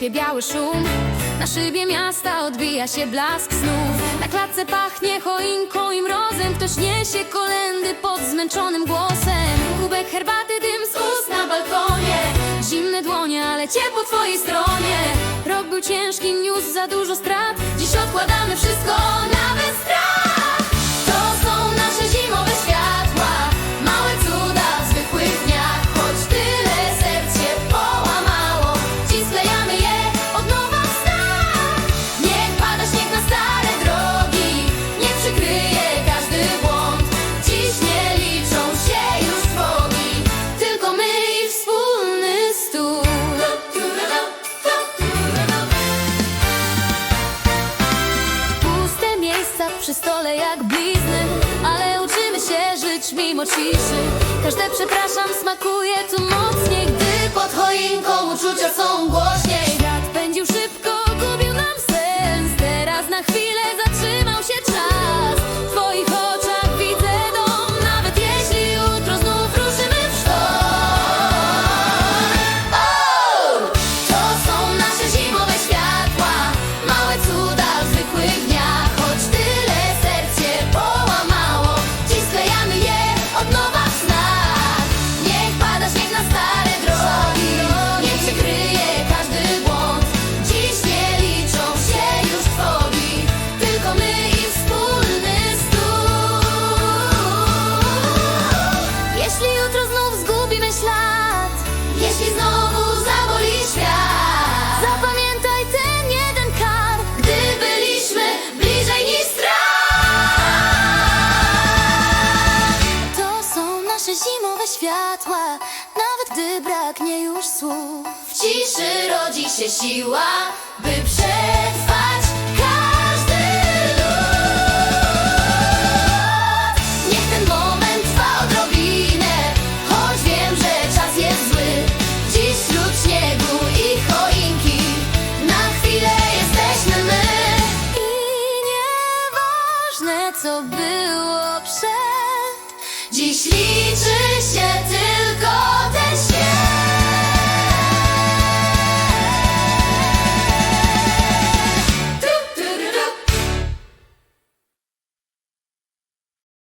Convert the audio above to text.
sypie biały szum. Na szybie miasta odbija się blask snów. Na klatce pachnie choinką i mrozem. Ktoś niesie kolendy pod zmęczonym głosem. Kubek herbaty, dym z ust na balkonie. Zimne dłonie, ale ciepło twojej stronie. Rok był ciężki, niósł za dużo strat. Dziś odkładamy wszystko przy stole jak blizny Ale uczymy się żyć mimo ciszy. Każde przepraszam smakuje tu mocniej Gdy pod choinką uczucia są głośniej. światła, nawet gdy braknie już słów. W ciszy rodzi się siła, by przetrwać każdy lód. Niech ten moment trwa odrobinę, choć wiem, że czas jest zły. Dziś wśród śniegu i choinki, na chwilę jesteśmy my. I nieważne, co było przed. Dziś liczy